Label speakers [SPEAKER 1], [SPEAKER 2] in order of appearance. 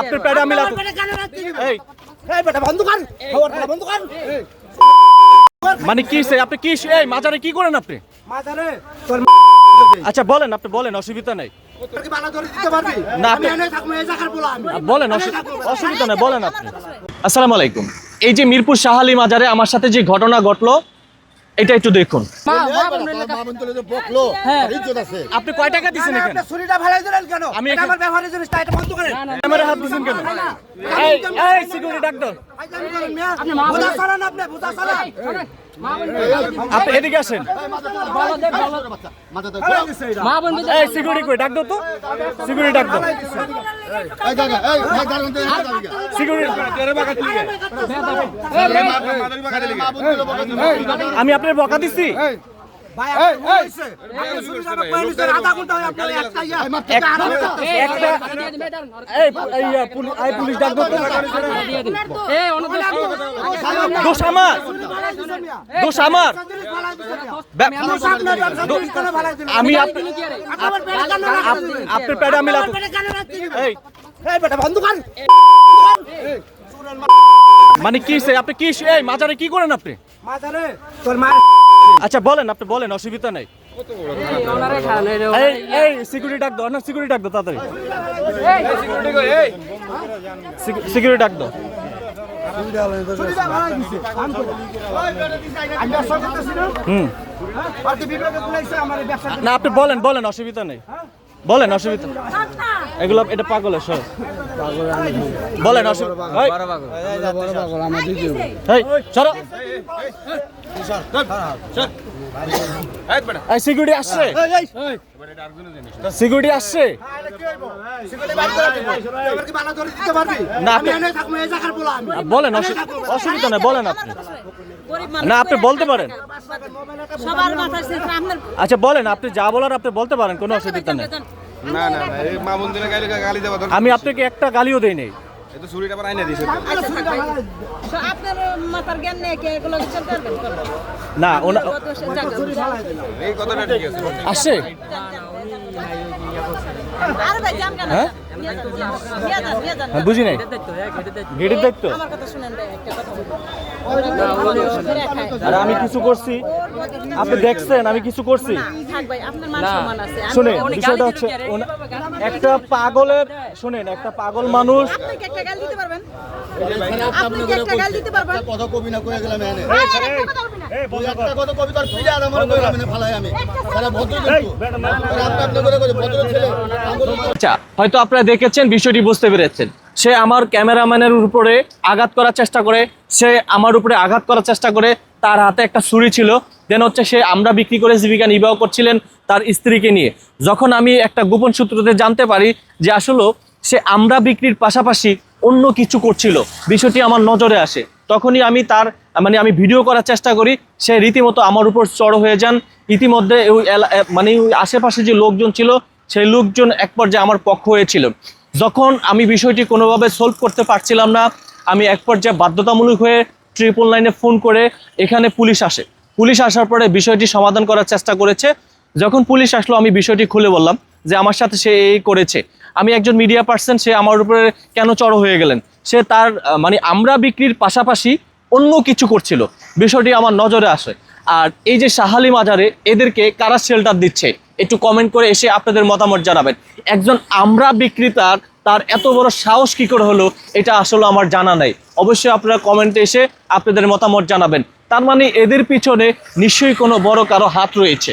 [SPEAKER 1] আপনার প্যাডে আমি লাথি- এই
[SPEAKER 2] এই বেটা বন্ধ কর। খাবার বন্ধ কর।
[SPEAKER 1] মানে কি সে আপনি কি এই মাজারে কি করেন আপনি?
[SPEAKER 2] মাথারে তোর
[SPEAKER 1] আচ্ছা বলেন আপনি বলেন অসুবিধা নেই।
[SPEAKER 2] তোর কি বালা ধরে দিতে পারবি?
[SPEAKER 1] না,
[SPEAKER 2] আমি
[SPEAKER 1] আপনি-
[SPEAKER 2] এনে থাকব এই জায়গার বলা আমি।
[SPEAKER 1] বলেন অসু- অসুবিধা নেই বলেন আপনি। আসসালামু আলাইকুম। এই যে মিরপুর শাহালি মাজারে আমার সাথে যে ঘটনা ঘটলো এটা একটু দেখুন। আপনি কয় টাকা দিচ্ছেন এখানে?
[SPEAKER 2] আপনি ছুরিটা ফেলাই দিলেন কেন?
[SPEAKER 1] আমি
[SPEAKER 2] এটা
[SPEAKER 1] এখানে-
[SPEAKER 2] আমার ব্যবহারের জিনিসটা এটা বন্ধ করেন
[SPEAKER 1] ক্যামেরা হাত দিচ্ছেন কেন? এই এই সিকিউরিটি ডাক দাও
[SPEAKER 2] ফাইজলামি বুঝা চালান আপনি বুঝা চালান
[SPEAKER 1] আপনি এদিকে আসেন এই সিকিউরিটি কই ডাক দাও তো সিকিউরিটি ডাক দাও সিকিউরিটি আমি আপনার বকা দিচ্ছি
[SPEAKER 2] হয় ইয়া
[SPEAKER 1] ইয়া, দোষ আমার দোষ আমার আমি আপ- আপ- আপনার প্যাডে আমি লাথি- এই
[SPEAKER 2] এই বেটা বন্ধ
[SPEAKER 1] মানে কি আপনি কি এই মাজারে কি করেন আপনি
[SPEAKER 2] মাথারে তোর মার
[SPEAKER 1] আচ্ছা বলেন আপনি বলেন অসুবিধা নেই। এই এই সিকিউরিটি ডাক দাও না সিকিউরিটি ডাক দাও তাড়াতাড়ি। সিকিউরিটি ডাক দাও।
[SPEAKER 2] ছুরিটা ফেলাই দিছে আমি ব্যবসা করতেছি না
[SPEAKER 1] হুম না আপনি বলেন বলেন অসুবিধা নেই। বলেন অসুবিধা এগুলো এটা পাগলের সব বলেন সিকিউরিটি আসছে। সিকিউরিটি আসছে। বলেন অসু- অসুবিধা নেই বলেন আপনি। না আপনি বলতে পারেন। আচ্ছা বলেন আপনি যা বলার আপনি বলতে পারেন কোনো অসুবিধা নেই।
[SPEAKER 3] না না না এই মা মন্দিরে গালি গালি দেওয়া দরকার
[SPEAKER 1] আমি আপনাকে একটা গালিও দেই নাই
[SPEAKER 3] এই তো ছুরিটা আবার আইনা দিয়েছে
[SPEAKER 4] আপনার মাথার জ্ঞান নেই কে এগুলো চলতে
[SPEAKER 1] না ওনা
[SPEAKER 3] এই কথাটা ঠিক আছে
[SPEAKER 1] আসছে
[SPEAKER 4] আর ভাই জান কেন
[SPEAKER 1] হ্যাঁ? হ্যাঁ, বুঝি নাই গেটের দায়িত্ব
[SPEAKER 4] আমার কথা শুনেন ভাই, একটা কথা বলি। ফিরে খায়।
[SPEAKER 1] আর আমি কিছু করছি আপনি দেখছেন আমি কিছু করছি
[SPEAKER 4] থাক ভাই, আপনার মান সম্মান আছে। আমি-
[SPEAKER 1] শুনেন বিষয়টা হচ্ছে একটা পাগলের শুনেন একটা পাগল মানুষ
[SPEAKER 4] আপনি কি একটা গাল দিতে পারবেন? আপনি কি একটা গাল দিতে পারবেন?
[SPEAKER 2] কথা কবি না কয়ে গেলাম এনে
[SPEAKER 4] এই, একটা কথা বলবি না।
[SPEAKER 2] একটা কথা কবি তোর ফিরে আর আমার কইলাম এনে ফালাই আমি সারা ভদ্র কিন্তু আপনি আপনি করে কইছে ভদ্র ছেলে
[SPEAKER 1] আচ্ছা হয়তো আপনারা দেখেছেন, বিষয়টি বুঝতে পেরেছেন। সে আমার ক্যামেরাম্যানের উপরে আঘাত করার চেষ্টা করে, সে আমার উপরে আঘাত করার চেষ্টা করে, তার হাতে একটা ছুরি ছিল। দেন হচ্ছে সে আমরা বিক্রি করে জীবিকা নির্বাহ করছিলেন তার স্ত্রীকে নিয়ে। যখন আমি একটা গোপন সূত্রতে জানতে পারি যে আসলে সে আমরা বিক্রির পাশাপাশি অন্য কিছু করছিল, বিষয়টি আমার নজরে আসে। তখনই আমি তার মানে আমি ভিডিও করার চেষ্টা করি, সে রীতিমতো আমার উপর চড় হয়ে যান। ইতিমধ্যে ওই মানে ওই আশেপাশে যে লোকজন ছিল সেই লোকজন এক পর্যায়ে আমার পক্ষ হয়েছিল। যখন আমি বিষয়টি কোনোভাবে সলভ করতে পারছিলাম না, আমি এক পর্যায়ে বাধ্যতামূলক হয়ে ট্রিপল লাইনে ফোন করে এখানে পুলিশ আসে। পুলিশ আসার পরে বিষয়টি সমাধান করার চেষ্টা করেছে। যখন পুলিশ আসলো, আমি বিষয়টি খুলে বললাম যে আমার সাথে সে এই করেছে। আমি একজন মিডিয়া পার্সন সে আমার উপরে কেন চড়ো হয়ে গেলেন? সে তার মানে আমরা বিক্রির পাশাপাশি অন্য কিছু করছিল। বিষয়টি আমার নজরে আসে। আর এই যে সাহালি মাজারে এদেরকে কারা শেল্টার দিচ্ছে? একটু কমেন্ট করে এসে আপনাদের মতামত জানাবেন। একজন আমরা বিক্রেতার তার এত বড় সাহস কি করে হলো, এটা আসলে আমার জানা নাই। অবশ্যই আপনারা কমেন্টে এসে আপনাদের মতামত জানাবেন। তার মানে এদের পিছনে নিশ্চয়ই কোনো বড় কারও হাত রয়েছে।